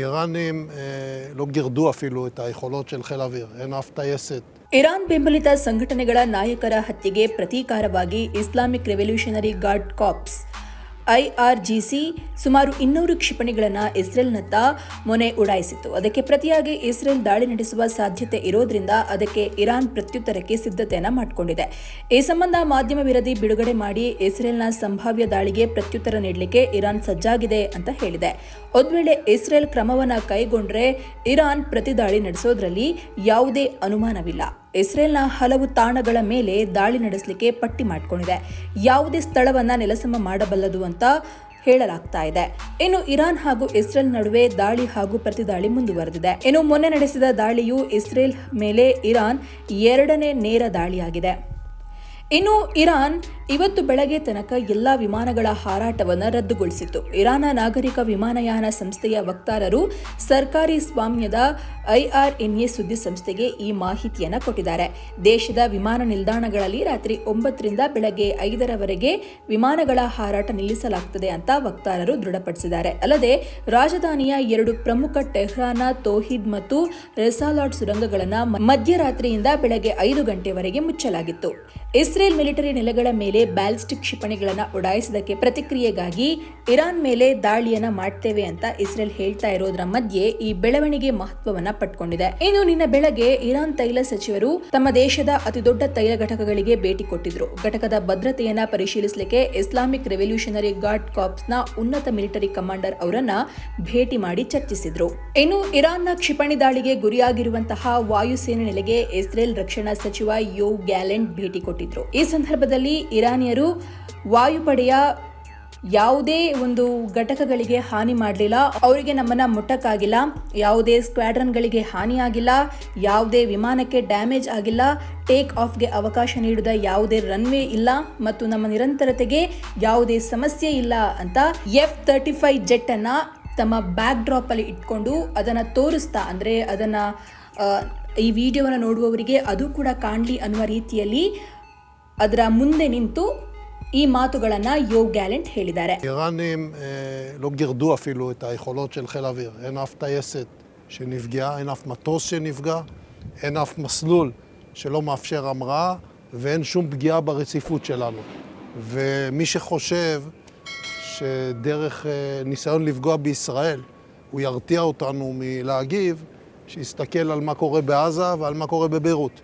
האיראנים אה, לא גירדו אפילו את היכולות של חיל האוויר, אין אף טייסת Iran ಬೆಂಬಲಿತ ಸಂಘಟನೆಗಳ ನಾಯಕರ ಹತ್ಯೆಗೆ ಪ್ರತೀಕಾರವಾಗಿ Islamic revolutionary guard cops IRGC ಸುಮಾರು ಇನ್ನೂರು ಕ್ಷಿಪಣಿಗಳನ್ನು ಇಸ್ರೇಲ್ನತ್ತ ಮೊನೆ ಉಡಾಯಿಸಿತ್ತು. ಅದಕ್ಕೆ ಪ್ರತಿಯಾಗಿ ಇಸ್ರೇಲ್ ದಾಳಿ ನಡೆಸುವ ಸಾಧ್ಯತೆ ಇರೋದ್ರಿಂದ ಅದಕ್ಕೆ ಇರಾನ್ ಪ್ರತ್ಯುತ್ತರಕ್ಕೆ ಸಿದ್ಧತೆಯನ್ನು ಮಾಡಿಕೊಂಡಿದೆ. ಈ ಸಂಬಂಧ ಮಾಧ್ಯಮ ವಿರದಿ ಬಿಡುಗಡೆ ಮಾಡಿ ಇಸ್ರೇಲ್ನ ಸಂಭಾವ್ಯ ದಾಳಿಗೆ ಪ್ರತ್ಯುತ್ತರ ನೀಡಲಿಕ್ಕೆ ಇರಾನ್ ಸಜ್ಜಾಗಿದೆ ಅಂತ ಹೇಳಿದೆ. ಒಂದು ವೇಳೆ ಇಸ್ರೇಲ್ ಕ್ರಮವನ್ನು ಕೈಗೊಂಡ್ರೆ ಇರಾನ್ ಪ್ರತಿದಾಳಿ ನಡೆಸೋದ್ರಲ್ಲಿ ಯಾವುದೇ ಅನುಮಾನವಿಲ್ಲ. ಇಸ್ರೇಲ್ನ ಹಲವು ತಾಣಗಳ ಮೇಲೆ ದಾಳಿ ನಡೆಸಲಿಕ್ಕೆ ಪಟ್ಟಿ ಮಾಡಿಕೊಂಡಿದೆ. ಯಾವುದೇ ಸ್ಥಳವನ್ನು ನೆಲಸಮ ಮಾಡಬಲ್ಲದು ಅಂತ ಹೇಳಲಾಗ್ತಾ ಇದೆ. ಇನ್ನು ಇರಾನ್ ಹಾಗೂ ಇಸ್ರೇಲ್ ನಡುವೆ ದಾಳಿ ಹಾಗೂ ಪ್ರತಿದಾಳಿ ಮುಂದುವರೆದಿದೆ. ಇನ್ನು ಮೊನ್ನೆ ನಡೆಸಿದ ದಾಳಿಯು ಇಸ್ರೇಲ್ ಮೇಲೆ ಇರಾನ್ ಎರಡನೇ ನೇರ ದಾಳಿಯಾಗಿದೆ. ಇನ್ನು ಇರಾನ್ ಇವತ್ತು ಬೆಳಗ್ಗೆ ತನಕ ಎಲ್ಲ ವಿಮಾನಗಳ ಹಾರಾಟವನ್ನು ರದ್ದುಗೊಳಿಸಿತ್ತು. ಇರಾನ್ನ ನಾಗರಿಕ ವಿಮಾನಯಾನ ಸಂಸ್ಥೆಯ ವಕ್ತಾರರು ಸರ್ಕಾರಿ ಸ್ವಾಮ್ಯದ ಐಆರ್ಎನ್ಎ ಸುದ್ದಿ ಸಂಸ್ಥೆಗೆ ಈ ಮಾಹಿತಿಯನ್ನು ಕೊಟ್ಟಿದ್ದಾರೆ. ದೇಶದ ವಿಮಾನ ನಿಲ್ದಾಣಗಳಲ್ಲಿ ರಾತ್ರಿ ಒಂಬತ್ತರಿಂದ ಬೆಳಗ್ಗೆ ಐದರವರೆಗೆ ವಿಮಾನಗಳ ಹಾರಾಟ ನಿಲ್ಲಿಸಲಾಗುತ್ತದೆ ಅಂತ ವಕ್ತಾರರು ದೃಢಪಡಿಸಿದ್ದಾರೆ. ಅಲ್ಲದೆ ರಾಜಧಾನಿಯ ಎರಡು ಪ್ರಮುಖ ಟೆಹ್ರಾನ ತೋಹಿದ್ ಮತ್ತು ರೆಸಾಲಾಟ್ ಸುರಂಗಗಳನ್ನು ಮಧ್ಯರಾತ್ರಿಯಿಂದ ಬೆಳಗ್ಗೆ ಐದು ಗಂಟೆವರೆಗೆ ಮುಚ್ಚಲಾಗಿತ್ತು. ಇಸ್ರೇಲ್ ಮಿಲಿಟರಿ ನೆಲೆಗಳ ಮೇಲೆ ಬ್ಯಾಲಿಸ್ಟಿಕ್ ಕ್ಷಿಪಣಿಗಳನ್ನು ಉಡಾಯಿಸಿದಕ್ಕೆ ಪ್ರತಿಕ್ರಿಯೆಗಾಗಿ ಇರಾನ್ ಮೇಲೆ ದಾಳಿಯನ್ನ ಮಾಡ್ತೇವೆ ಅಂತ ಇಸ್ರೇಲ್ ಹೇಳ್ತಾ ಇರೋದ್ರ ಮಧ್ಯೆ ಈ ಬೆಳವಣಿಗೆ ಮಹತ್ವವನ್ನ ಪಟ್ಕೊಂಡಿದೆ ಇನ್ನು ನಿನ್ನ ಬೆಳಗ್ಗೆ ಇರಾನ್ ತೈಲ ಸಚಿವರು ತಮ್ಮ ದೇಶದ ಅತಿದೊಡ್ಡ ತೈಲ ಘಟಕಗಳಿಗೆ ಭೇಟಿ ಕೊಟ್ಟಿದ್ರು. ಘಟಕದ ಭದ್ರತೆಯನ್ನ ಪರಿಶೀಲಿಸಲಿಕ್ಕೆ ಇಸ್ಲಾಮಿಕ್ ರೆವಲ್ಯೂಷನರಿ ಗಾರ್ಡ್ ಕಾಪ್ಸ್ನ ಉನ್ನತ ಮಿಲಿಟರಿ ಕಮಾಂಡರ್ ಅವರನ್ನ ಭೇಟಿ ಮಾಡಿ ಚರ್ಚಿಸಿದ್ರು. ಇನ್ನು ಇರಾನ್ನ ಕ್ಷಿಪಣಿ ದಾಳಿಗೆ ಗುರಿಯಾಗಿರುವಂತಹ ವಾಯುಸೇನೆ ನೆಲೆಗೆ ಇಸ್ರೇಲ್ ರಕ್ಷಣಾ ಸಚಿವ ಯೋ ಗ್ಯಾಲೆಂಟ್ ಭೇಟಿ ಕೊಟ್ಟಿದ್ರು. ಈ ಸಂದರ್ಭದಲ್ಲಿ ಇರಾನಿಯರು ವಾಯುಪಡೆಯ ಯಾವುದೇ ಒಂದು ಘಟಕಗಳಿಗೆ ಹಾನಿ ಮಾಡಲಿಲ್ಲ. ಅವರಿಗೆ ನಮ್ಮನ್ನ ಮುಟ್ಟಕ್ಕಾಗಿಲ್ಲ. ಯಾವುದೇ ಸ್ಕ್ವಾಡ್ರನ್ಗಳಿಗೆ ಹಾನಿಯಾಗಿಲ್ಲ ಯಾವುದೇ ವಿಮಾನಕ್ಕೆ ಡ್ಯಾಮೇಜ್ ಆಗಿಲ್ಲ. ಟೇಕ್ ಆಫ್ಗೆ ಅವಕಾಶ ನೀಡಿದ ಯಾವುದೇ ರನ್ವೇ ಇಲ್ಲ. ಮತ್ತು ನಮ್ಮ ನಿರಂತರತೆಗೆ ಯಾವುದೇ ಸಮಸ್ಯೆ ಇಲ್ಲ ಅಂತ ಎಫ್ ತರ್ಟಿ ಫೈವ್ ಜೆಟ್ಟನ್ನು ತಮ್ಮ ಬ್ಯಾಕ್ ಡ್ರಾಪ್ ಅಲ್ಲಿ ಇಟ್ಕೊಂಡು ಅದನ್ನ ತೋರಿಸ್ತಾ, ಅಂದ್ರೆ ಅದನ್ನ ಈ ವಿಡಿಯೋವನ್ನು ನೋಡುವವರಿಗೆ ಅದು ಕೂಡ ಕಾಣಲಿ ಅನ್ನುವ ರೀತಿಯಲ್ಲಿ ಅದರ ಮುಂದೆ ನಿಂತು ಈ ಮಾತುಗಳನ್ನ ಯೋ ಗ್ಯಾಲೆಂಟ್ ಹೇಳಿದ್ದಾರೆ האיראנים אה, לא גירדו אפילו את היכולות של חיל האוויר. אין אף טייסת שנפגעה, אין אף מטוס שנפגע, אין אף מסלול שלא מאפשר המראה, ואין שום פגיעה ברציפות שלנו. ומי שחושב שדרך אה, ניסיון לפגוע בישראל הוא ירתיע אותנו מלהגיב, שיסתכל על מה קורה בעזה ועל מה קורה בביירות.